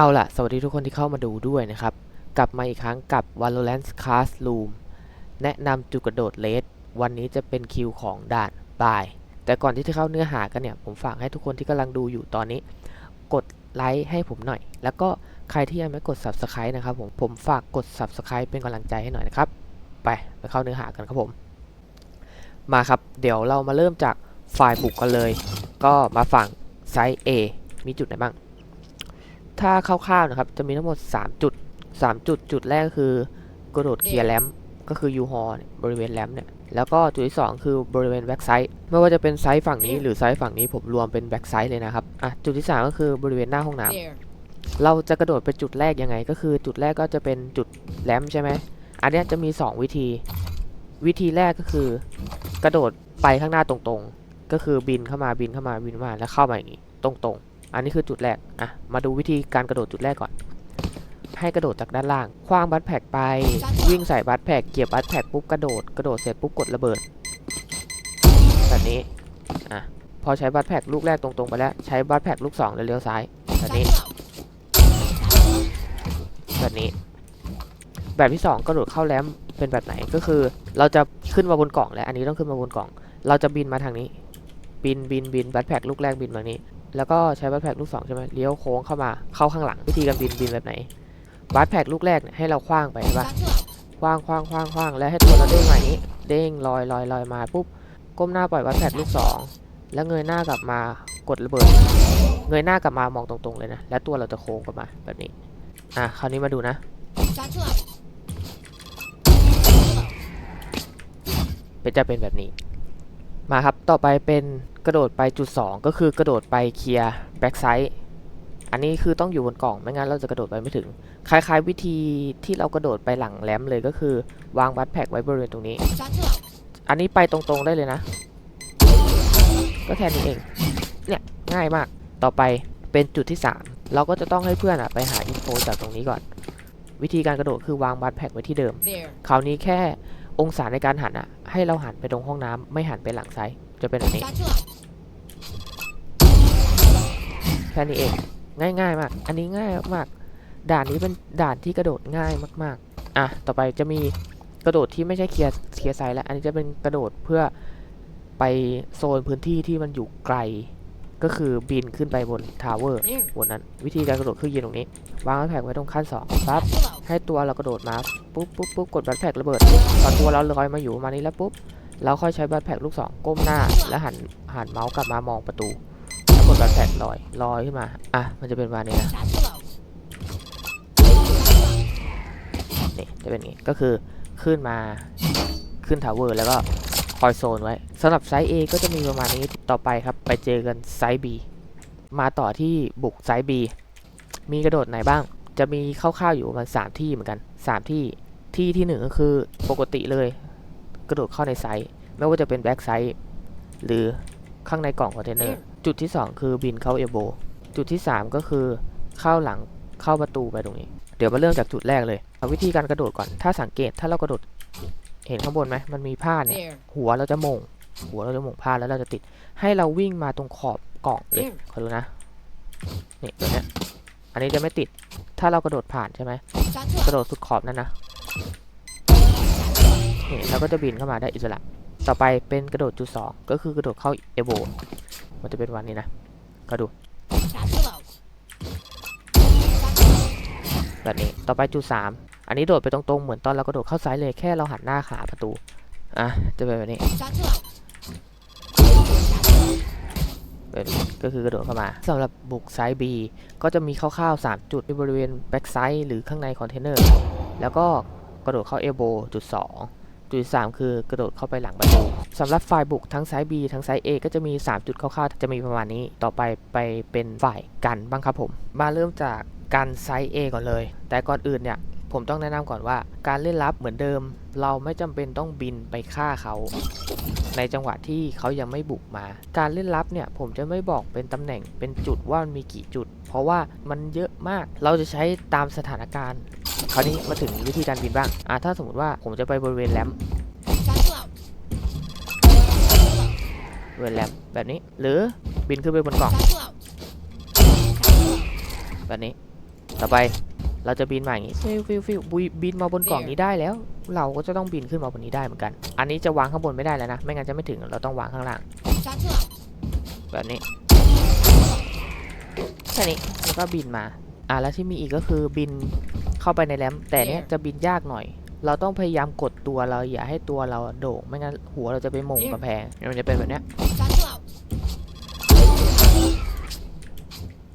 เอาล่ะสวัสดีทุกคนที่เข้ามาดูด้วยนะครับ กลับมาอีกครั้งกับ Valorant Classroom แนะนำจุดกระโดดเลสวันนี้จะเป็นคิวของด่านบาย แต่ก่อนที่จะเข้าเนื้อหากันเนี่ย ผมฝากให้ทุกคนที่กำลังดูอยู่ตอนนี้ กดไลค์ให้ผมหน่อย แล้วก็ใครที่ยังไม่กด Subscribe นะครับผม ผมฝากกด Subscribe เป็นกำลังใจให้หน่อยนะครับ ไปไปเข้าเนื้อหากันครับผม มาครับ เดี๋ยวเรามาเริ่มจากฝ่ายบุกกันเลย ก็มาฝั่งไซส์ A มีจุดไหนบ้าง ถ้าคร่าวๆนะครับ จะมีทั้งหมด 3 จุด 3 จุด จุดแรกก็คือกระโดดเคลียร์แลมป์ก็คือยูฮอบริเวณแลมป์เนี่ย แล้วก็จุดที่ 2 คือบริเวณแบ็กไซด์ไม่ว่าจะเป็นไซด์ฝั่งนี้หรือไซด์ฝั่งนี้ผมรวมเป็นแบ็กไซด์เลยนะครับ อะ จุดที่ 3 ก็คือบริเวณหน้าห้องน้ำ There. เราจะกระโดดไปจุดแรกยังไง ก็คือจุดแรกก็จะเป็นจุดแลมป์ใช่ไหม อันเนี้ยจะมี 2 วิธี วิธีแรกก็คือกระโดดไปข้างหน้าตรงๆ ก็คือบินเข้ามาบินเข้ามาบินมาแล้วเข้ามาอย่างนี้ตรงๆ อันนี้คือจุดแรก อะ มาดูวิธีการกระโดดจุดแรกก่อน ให้กระโดดจากด้านล่าง คว้างบัตแพกไป วิ่งใส่บัตแพกเก็บบัตแพกปุ๊บกระโดด กระโดดเสร็จปุ๊บกดระเบิด แบบนี้ อะ พอใช้บัตแพกลูกแรกตรงๆไปแล้ว ใช้บัตแพกลูกสองแล้วเลี้ยวซ้าย แบบนี้ แบบนี้ แบบที่2กระโดดเข้าแรมเป็นแบบไหน ก็คือ เราจะขึ้นมาบนกล่องแล้ว อันนี้ต้องขึ้นมาบนกล่อง เราจะบินมาทางนี้ บิน บิน บิน บัตแพกลูกแรกบินมานี้ แล้วก็ใช้บัตแพกลูกสองใช่ไหมเลี้ยวโค้งเข้ามาเข้าข้างหลังวิธีการบินบินแบบไหนบัตแพกลูกแรกเนี่ยให้เราคว้างไปใช่ปะคว้างคว้างคว้างคว้างแล้วให้ตัวเราเด้งมาอย่างนี้ เด้งลอยลอยลอยมาปุ๊บก้มหน้าปล่อยบัตแพกลูกสองแล้วเงยหน้ากลับมากดระเบิด เงยหน้ากลับมามองตรงๆเลยนะแล้วตัวเราจะโค้งกลับมาแบบนี้อะคราวนี้มาดูนะ เป็นจะเป็นแบบนี้ มาครับ ต่อไปเป็นกระโดดไปจุด 2 ก็คือกระโดดไปเคลียร์แบ็กไซด์อันนี้คือต้องอยู่บนกล่องไม่งั้นเราจะกระโดดไปไม่ถึง คล้ายๆ วิธีที่เรากระโดดไปหลังแรมเลยก็คือ วางบัตแพ็กไว้บริเวณตรงนี้ อันนี้ไปตรงๆได้เลยนะ ก็แค่นี้เอง เนี่ยง่ายมาก ต่อไปเป็นจุดที่ 3 เราก็จะต้องให้เพื่อนอะไปหาอินโฟจากตรงนี้ก่อน วิธีการกระโดดคือวางบัตแพ็กไว้ที่เดิม There. คราวนี้แค่ องศาในการหันอะให้เราหันไปตรงห้องน้ำไม่หันไปหลังซ้ายจะเป็นแบบนี้แค่นี้เองง่ายๆมาก อันนี้ง่ายมากๆด่านนี้เป็นด่านที่กระโดดง่ายมากๆ อะ ต่อไปจะมีกระโดดที่ไม่ใช่เคลียร์เคลียร์ไซแล้ว อันนี้จะเป็นกระโดดเพื่อไปโซนพื้นที่ที่มันอยู่ไกล ก็คือบินขึ้นไปบนทาวเวอร์บนนั้นวิธีการกระโดดคือยืนตรงนี้วางแผงไว้ตรงขั้นสองปั๊บให้ตัวเรากระโดดมาปุ๊บปุ๊บปุ๊บกดบัตแพ็กระเบิดตอนตัวเราลอยมาอยู่ประมาณนี้แล้วปุ๊บเราค่อยใช้บัตแพ็กลูกศรก้มหน้า แล้วหันหันเมาส์กลับมามองประตูแล้วกดบัตแพ็กลอยลอยขึ้นมาอะมันจะเป็นประมานี้นะนี่จะเป็นอย่างนี้ก็คือขึ้นมาขึ้นทาวเวอร์แล้วก็ คอยโซนไว้สำหรับไซส์ A ก็จะมีประมาณนี้ต่อไปครับ ไปเจอกันไซส์ B มาต่อที่บุกไซส์ B มีกระโดดไหนบ้าง จะมีคร่าวๆอยู่ประมาณสามที่เหมือนกันสามที่ที่ที่หนึ่งก็คือปกติเลย กระโดดเข้าในไซส์ ไม่ว่าจะเป็นแบ็กไซส์หรือข้างในกล่องคอนเทนเนอร์จุดที่ 2 คือบินเข้าเอโบจุดที่ 3 ก็คือเข้าหลังเข้าประตูไปตรงนี้ เดี๋ยวมาเริ่มจากจุดแรกเลยเอาวิธีการกระโดดก่อนถ้าสังเกตถ้าเรากระโดด เห็นข้างบนไหมมันมีผ้าเนี่ย There. หัวเราจะมง หัวเราจะมงผ้าแล้วเราจะติด ให้เราวิ่งมาตรงขอบกล่องเลยเนี่ยขอดูนะ นี่ตัวเนี้ย อันนี้จะไม่ติด ถ้าเรากระโดดผ่านใช่ไหมกระโดดสุดขอบนั่นนะ นี่เราก็จะบินเข้ามาได้อิสระ ต่อไปเป็นกระโดดจุดสองก็คือกระโดดเข้าเอโบมันจะเป็นวันนี้นะก็ดู แบบนี้ ต่อไปจุดสาม อันนี้โดดไปตรงๆ เหมือนตอนเรากระโดดเข้าซ้ายเลยแค่เราหันหน้าขาประตู อะ จะเป็นแบบนี้เป็นก็คือกระโดดเข้ามาสำหรับบุกไซส์ B ก็จะมีคร่าวๆ 3 จุดที่บริเวณแบ็กไซด์หรือข้างในคอนเทนเนอร์ แล้วก็กระโดดเข้าเอโบจุด 2 จุด 3 คือกระโดดเข้าไปหลังประตูสำหรับฝ่ายบุกทั้งไซส์ B ทั้งไซส์ A ก็จะมี 3 จุดคร่าวๆ จะมีประมาณนี้ต่อไปไปเป็นฝ่ายกันบ้างครับผม มาเริ่มจากกันไซส์ A ก่อนเลย แต่ก่อนอื่นเนี่ย ผมต้องแนะนำก่อนว่า การเล่นลับเหมือนเดิม เราไม่จำเป็นต้องบินไปฆ่าเขา ในจังหวะที่เขายังไม่บุกมา การเล่นลับเนี่ยผมจะไม่บอกเป็นตำแหน่งเป็นจุดว่ามันมีกี่จุด เพราะว่ามันเยอะมากเราจะใช้ตามสถานการณ์ คราวนี้มาถึงวิธีการบินบ้างอ่าถ้าสมมติว่าผมจะไปบริเวณแรมบริเวณแรมแบบนี้ หรือบินขึ้นไปบนกล่องแบบนี้ต่อไป เราจะบินมาอย่างนี้ฟิวฟิวฟิวบุยบินมาบนกล่องนี้ได้แล้ว เราก็จะต้องบินขึ้นมาบนนี้ได้เหมือนกัน อันนี้จะวางข้างบนไม่ได้แล้วนะ ไม่งั้นจะไม่ถึง เราต้องวางข้างล่าง Satchel out. แบบนี้ แค่นี้แล้วก็บินมา อะแล้วที่มีอีกก็คือบินเข้าไปในแรมแต่เนี้ยจะบินยากหน่อย เราต้องพยายามกดตัวเราอย่าให้ตัวเราโด่ง ไม่งั้นหัวเราจะไปมงกำแพงมันจะเป็นแบบเนี้ย Satchel out.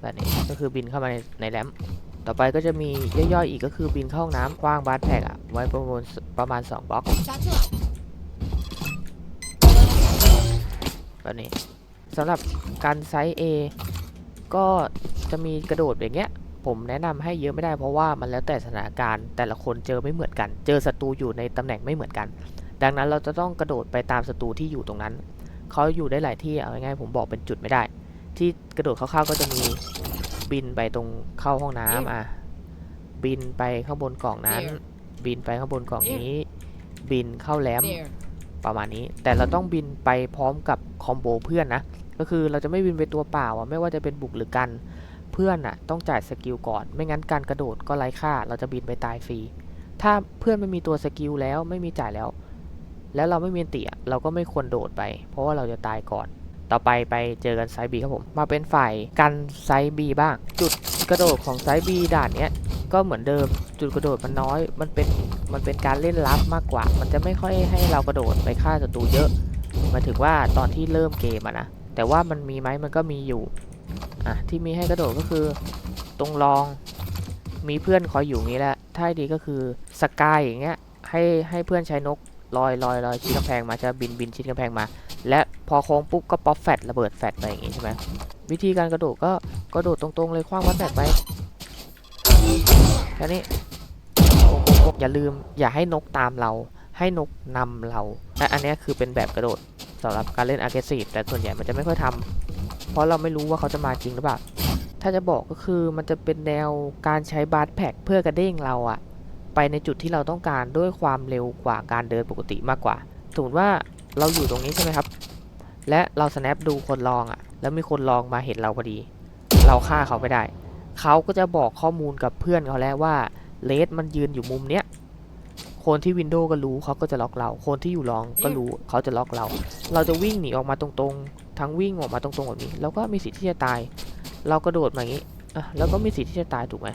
แบบนี้ก็คือบินเข้ามาในในแรม ต่อไปก็จะมีย่อยๆอีกก็คือบินเข้าห้องน้ำกว้างบาร์แพกอะไว้ประมาณประมาณ 2บล็อกแบบนี้สำหรับการไซส์ A ก็จะมีกระโดดอย่างเงี้ย ผมแนะนำให้เยอะไม่ได้เพราะว่ามันแล้วแต่สถานการณ์แต่ละคนเจอไม่เหมือนกัน เจอศัตรูอยู่ในตำแหน่งไม่เหมือนกัน ดังนั้นเราจะต้องกระโดดไปตามศัตรูที่อยู่ตรงนั้นเขาอยู่ได้หลายที่เอาง่ายๆผมบอกเป็นจุดไม่ได้ ที่กระโดดคร่าวๆก็จะมี บินไปตรงเข้าห้องน้ำอะ บินไปข้างบนกล่องนั้น บินไปข้างบนกล่องนี้ บินเข้าแรม There. ประมาณนี้ แต่เราต้องบินไปพร้อมกับคอมโบเพื่อนนะ ก็คือเราจะไม่บินไปตัวเปล่าอะไม่ว่าจะเป็นบุกหรือกัน เพื่อนอะต้องจ่ายสกิลก่อน ไม่งั้นการกระโดดก็ไร้ค่า เราจะบินไปตายฟรี ถ้าเพื่อนไม่มีตัวสกิลแล้วไม่มีจ่ายแล้ว แล้วเราไม่มีอันติอะเราก็ไม่ควรโดดไป เพราะว่าเราจะตายก่อน ต่อไปไปเจอกันไซบีครับผม มาเป็นฝ่ายกันไซบีบ้าง จุดกระโดดของไซบีด่านเนี้ยก็เหมือนเดิมจุดกระโดดมันน้อย มันเป็นมันเป็นการเล่นลับมากกว่า มันจะไม่ค่อยให้เรากระโดดไปฆ่าศัตรูเยอะหมายถึงว่าตอนที่เริ่มเกมอะนะแต่ว่ามันมีไหมมันก็มีอยู่อะที่มีให้กระโดดก็คือตรงรองมีเพื่อนคอยอยู่งี้แหละถ้าดีก็คือสกายอย่างเงี้ยให้ให้เพื่อนใช้นกลอยลอยลอยชิดกำแพงมาจะบินบินชิดกำแพงมา และพอโค้งปุ๊บก็ป๊อปแฟตระเบิดแฟตไปอย่างงี้ใช่ไหมวิธีการกระโดดก็กระโดดตรงๆเลยคว้างวัดแฟตไปแค่นี้อย่าลืมอย่าให้นกตามเราให้นกนำเราและอันนี้คือเป็นแบบกระโดดสำหรับการเล่น aggressive แต่ส่วนใหญ่มันจะไม่ค่อยทำเพราะเราไม่รู้ว่าเขาจะมาจริงหรือเปล่าถ้าจะบอกก็คือมันจะเป็นแนวการใช้บาร์แพ็กเพื่อกระเด้งเราอะไปในจุดที่เราต้องการด้วยความเร็วกว่าการเดินปกติมากกว่าสมมติว่า เราอยู่ตรงนี้ใช่ไหมครับ และเรา snap ดูคนลองอะแล้วมีคนลองมาเห็นเราพอดี เราฆ่าเขาไม่ได้ เขาก็จะบอกข้อมูลกับเพื่อนเขาแล้วว่าเลสมันยืนอยู่มุมเนี้ย คนที่วินโดว์ก็รู้เขาก็จะล็อกเรา คนที่อยู่รองก็รู้เขาจะล็อกเรา เราจะวิ่งหนีออกมาตรงๆ ทั้งวิ่งออกมาตรงๆแบบนี้แล้วก็มีสิทธิ์ที่จะตาย เรากระโดดมาอย่างนี้อะแล้วก็มีสิทธิ์ที่จะตายถูกไหม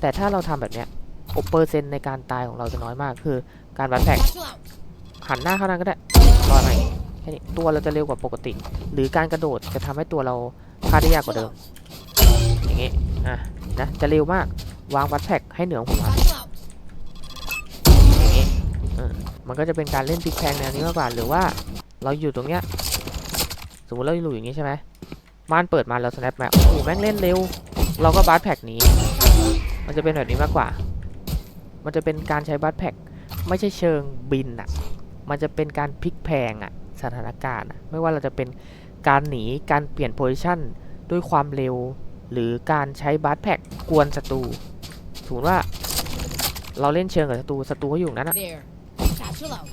แต่ถ้าเราทำแบบเนี้ยโอเปอร์เซ็นต์ในการตายของเราจะน้อยมากคือ การวัดแพ็กหันหน้าเข้านั้นก็ได้ ลอยมาอย่างนี้แค่นี้ตัวเราจะเร็วกว่าปกติ หรือการกระโดดจะทำให้ตัวเราฆ่าได้ยากกว่าเดิม อย่างนี้อะนะจะเร็วมากวางวัดแพ็กให้เหนือหัวอย่างนี้เออมันก็จะเป็นการเล่นพลิกแพงแนวนี้มากกว่าหรือว่าเราอยู่ตรงเนี้ยสมมติเราอยู่อย่างนี้ใช่ไหมม่านเปิดมาเรา snap มาโอ้โหแม่งเล่นเร็ว เราก็บาร์แพ็กหนี้ มันจะเป็นแบบนี้มากกว่า มันจะเป็นการใช้บาร์แพ็กไม่ใช่เชิงบินอะ มันจะเป็นการพลิกแพลงอะสถานการณ์อะไม่ว่าเราจะเป็นการหนีการเปลี่ยนโพซิชันด้วยความเร็ว หรือการใช้บาร์แพ็กกวนศัตรูสมมติว่าเราเล่นเชิงกับศัตรูศัตรูเขาอยู่ตรงนั้นอะ There. Satchel out.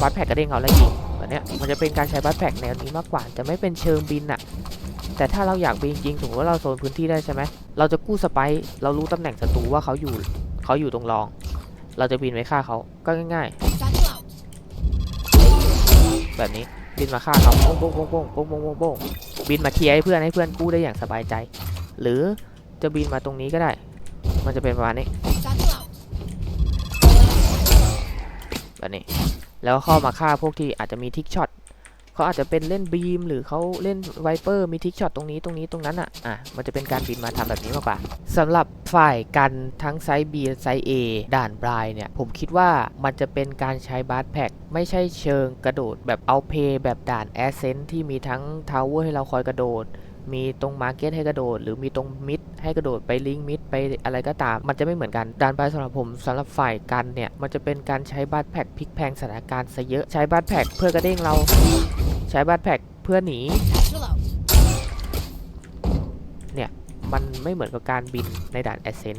บัตแพ็กกระเด้งเอาแล้วยิงแบบเนี้ยมันจะเป็นการใช้บัตแพ็กแนวนี้มากกว่า จะไม่เป็นเชิงบินอะแต่ถ้าเราอยากบินจริงๆสมมติว่าเราโซนพื้นที่ได้ใช่ไหมเราจะกู้สไปร์เรารู้ตำแหน่งศัตรูว่าเขาอยู่เขาอยู่ตรงรอง เราจะบินไปฆ่าเขาก็ง่าย Satchel out. ๆ แบบนี้บินมาฆ่าเขาโป้งโป้งโป้งโป้งโป้งโป้งโป้งบินมาเคลียให้เพื่อนให้เพื่อนกู้ได้อย่างสบายใจ หรือจะบินมาตรงนี้ก็ได้ มันจะเป็นประมาณนี้แบบนี้ แล้วเข้ามาฆ่าพวกที่อาจจะมีทิกช็อต เขาอาจจะเป็นเล่นบีมหรือเขาเล่นไวเปอร์มีทิกช็อตตรงนี้ตรงนี้ตรงนั้นอะอะมันจะเป็นการบินมาทำแบบนี้มากกว่าสำหรับฝ่ายกันทั้งไซส์ B และไซส์ A ด่านบรายเนี่ย ผมคิดว่ามันจะเป็นการใช้บาร์แพ็กไม่ใช่เชิงกระโดดแบบเอาเพย์แบบด่านแอสเซนที่มีทั้งทาวเวอร์ให้เราคอยกระโดดมีตรงมาร์เก็ตให้กระโดด หรือมีตรงมิด ให้กระโดดไปลิงก์มิดไปอะไรก็ตาม มันจะไม่เหมือนกันด่านไปสำหรับผมสำหรับฝ่ายกันเนี่ย มันจะเป็นการใช้บัตแพ็กพลิกแพงสถานการณ์ซะเยอะใช้บัตแพ็กเพื่อกระเด้งเรา ใช้บัตแพ็กเพื่อหนี Satchel out. มันไม่เหมือนกับการบินในด่านแอสเซน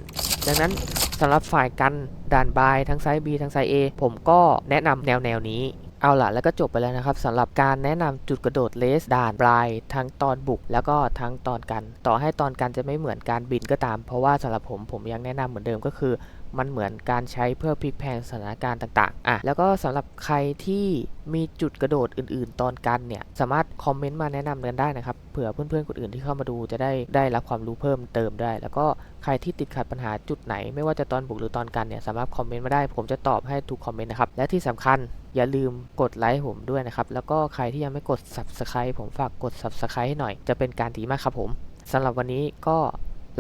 ดังนั้นสำหรับฝ่ายกันด่านบายทั้งไซส์ B ทั้งไซส์ A ผมก็แนะนำแนวแนวนี้ เอาล่ะแล้วก็จบไปแล้วนะครับสำหรับการแนะนำจุดกระโดดเลสด่านปลายทั้งตอนบุก แล้วก็ทั้งตอนกัน ต่อให้ตอนกันจะไม่เหมือนการบินก็ตาม เพราะว่าสำหรับผมผมยังแนะนำเหมือนเดิมก็คือ มันเหมือนการใช้เพื่อพลิกแพงสถานการณ์ต่างๆ อะ แล้วก็สำหรับใครที่มีจุดกระโดดอื่น ๆ ตอนกันเนี่ย สามารถคอมเมนต์มาแนะนำกันได้นะครับ เผื่อเพื่อนๆคนอื่นที่เข้ามาดูจะได้ได้รับความรู้เพิ่มเติมได้ แล้วก็ใครที่ติดขัดปัญหาจุดไหน ไม่ว่าจะตอนบุกหรือตอนกันเนี่ย สามารถคอมเมนต์มาได้ ผมจะตอบให้ทุกคอมเมนต์นะครับ และที่สำคัญอย่าลืมกดไลค์ผมด้วยนะครับ แล้วก็ใครที่ยังไม่กด subscribe ผมฝากกด subscribe ให้หน่อย จะเป็นการดีมากครับผมสำหรับวันนี้ก็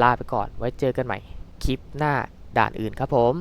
ลาไปก่อน ไว้เจอกันใหม่คลิปหน้า ด่านอื่นครับผม